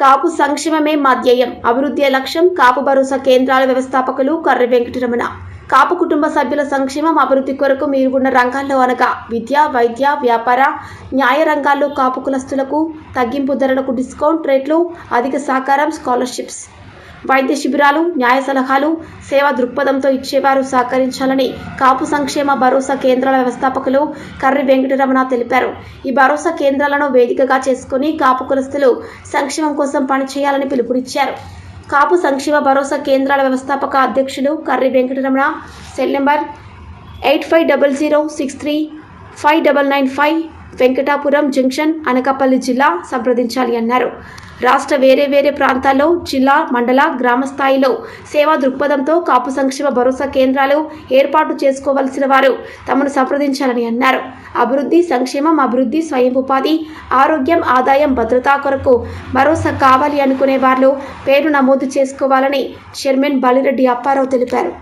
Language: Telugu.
కాపు సంక్షేమమే మా ధ్యేయం. అభివృద్ధి లక్ష్యం కాపు భరోసా కేంద్రాల వ్యవస్థాపకులు కర్రి వెంకటరమణ. కాపు కుటుంబ సభ్యుల సంక్షేమం అభివృద్ధి కొరకు మీరు ఉన్న రంగాల్లో అనగా విద్య వైద్య వ్యాపార న్యాయ రంగాల్లో కాపు కులస్తులకు తగ్గింపు ధరలకు డిస్కౌంట్ రేట్లు అధిక సహకారం స్కాలర్షిప్స్. వైద్య శిబిరాలు న్యాయ సలహాలు సేవా దృక్పథంతో ఇచ్చేవారు సహకరించాలని కాపు సంక్షేమ భరోసా కేంద్రాల వ్యవస్థాపకులు కర్రి వెంకటరమణ తెలిపారు. ఈ భరోసా కేంద్రాలను వేదికగా చేసుకుని కాపు కులస్తులు సంక్షేమం కోసం పనిచేయాలని పిలుపునిచ్చారు. కాపు సంక్షేమ భరోసా కేంద్రాల వ్యవస్థాపక అధ్యక్షులు Karri Venkataramana cell number eight five double zero six three five double nine five Venkatapuram junction Anakapalli జిల్లా సంప్రదించాలి అన్నారు. రాష్ట్ర వేరే వేరే ప్రాంతాల్లో జిల్లా మండల గ్రామ స్థాయిలో సేవా దృక్పథంతో కాపు సంక్షేమ భరోసా కేంద్రాలు ఏర్పాటు చేసుకోవలసిన వారు తమను సంప్రదించాలని అన్నారు. అభివృద్ధి సంక్షేమం అభివృద్ధి స్వయం ఉపాధి ఆరోగ్యం ఆదాయం భద్రతా కొరకు భరోసా కావాలి అనుకునే వారిలో పేరు నమోదు చేసుకోవాలని చైర్మన్ బాలిరెడ్డి అప్పారావు తెలిపారు.